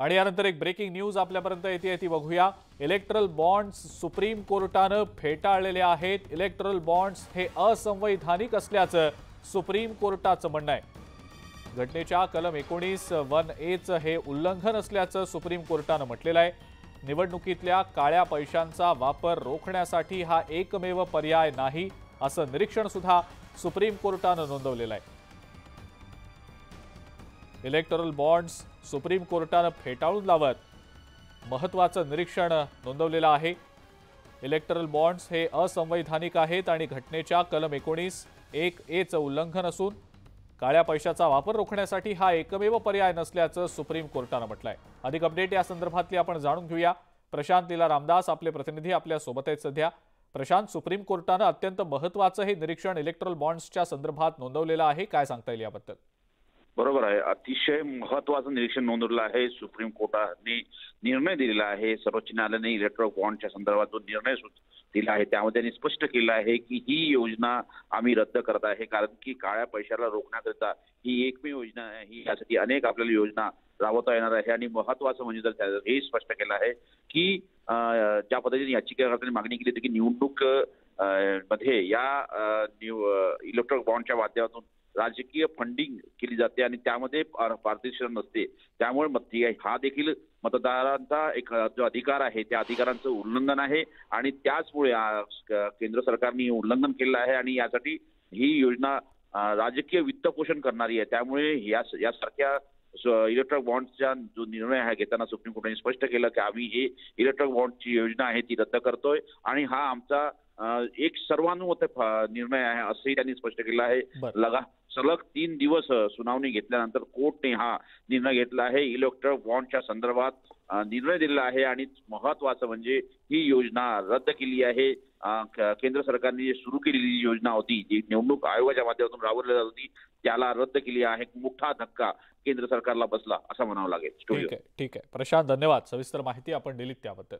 आणि यानंतर एक ब्रेकिंग न्यूज आपल्यापर्यंत येते ती बघूया. इलेक्ट्रल बॉन्ड्स सुप्रीम कोर्टानं फेटाळलेले आहेत. इलेक्ट्रल बॉन्ड्स हे असंवैधानिक असल्याचं सुप्रीम कोर्टाचं म्हणणं आहे. घटनेच्या कलम एकोणीस वन एचं हे उल्लंघन असल्याचं सुप्रीम कोर्टानं म्हटलेलं आहे. निवडणुकीतल्या काळ्या पैशांचा वापर रोखण्यासाठी हा एकमेव पर्याय नाही असं निरीक्षण सुद्धा सुप्रीम कोर्टानं नोंदवलेलं आहे. इलेक्टोरल बॉन्ड्स सुप्रीम कोर्टानं फेटाळून लावत. महत्वाचं निरीक्षण नोंदवलेलं आहे. इलेक्टरल बॉन्ड्स हे असंवैधानिक आहेत आणि घटनेच्या कलम एकोणीस एक एचं उल्लंघन असून काळ्या पैशाचा वापर रोखण्यासाठी हा एकमेव पर्याय नसल्याचं सुप्रीम कोर्टानं म्हटलंय. अधिक अपडेट या संदर्भातली आपण जाणून घेऊया. प्रशांत लीला रामदास आपले प्रतिनिधी आपल्यासोबत आहेत सध्या. प्रशांत सुप्रीम कोर्टानं अत्यंत महत्वाचं हे निरीक्षण इलेक्ट्रल बॉन्ड्सच्या संदर्भात नोंदवलेलं आहे. काय सांगता येईल याबद्दल? बरोबर आहे. अतिशय महत्वाचं निरीक्षण नोंदवलं आहे. सुप्रीम कोर्टाने निर्णय दिलेला आहे. सर्वोच्च न्यायालयाने इलेक्ट्रो बॉन्डच्या संदर्भात जो निर्णय दिला आहे त्यामध्ये त्यांनी स्पष्ट केलं आहे की ही योजना आम्ही रद्द करत आहे. कारण की काळ्या पैशाला रोखण्याकरिता ही एकमेव योजना आहे. ही यासाठी अनेक आपल्याला योजना राबवता येणार आहे. आणि महत्वाचं म्हणजे जर हे स्पष्ट केलं आहे की ज्या पद्धतीने याचिकाकर्त्यांनी मागणी केली होती की निवडणूक मध्ये या इलेक्ट्रॉनिक बॉन्डच्या माध्यमातून राजकीय फंडिंग केली जाते आणि त्यामध्ये पारदर्शन नसते. त्यामुळे हा देखील मतदारांचा एक जो अधिकार आहे त्या अधिकारांचं उल्लंघन आहे आणि त्याचमुळे क- केंद्र सरकारने उल्लंघन केलेलं आहे आणि यासाठी ही योजना राजकीय वित्तपोषण करणारी आहे. त्यामुळे या यासारख्या इलेक्ट्रॉनिक बॉन्डचा जो निर्णय आहे घेताना सुप्रीम कोर्टाने स्पष्ट केलं की आम्ही हे इलेक्ट्रॉनिक बॉन्डची योजना आहे ती रद्द करतोय. आणि हा आमचा एक सर्वानुमते निर्णय आहे असंही त्यांनी स्पष्ट केलं आहे. लगा सलग तीन दिवस सुनावणी घेतल्यानंतर कोर्टने हा निर्णय घेतला आहे. इलेक्ट्रॉनिक बॉन्डच्या संदर्भात निर्णय दिलेला आहे. आणि महत्वाचं म्हणजे ही योजना रद्द केली आहे. केंद्र सरकारने जी सुरू केलेली योजना होती जी निवडणूक आयोगाच्या माध्यमातून राबवली जात होती त्याला रद्द केली आहे. मोठा धक्का केंद्र सरकारला बसला असं म्हणावं लागेल. ठीक आहे ठीक आहे. प्रशांत धन्यवाद. सविस्तर माहिती आपण दिलीत त्याबद्दल.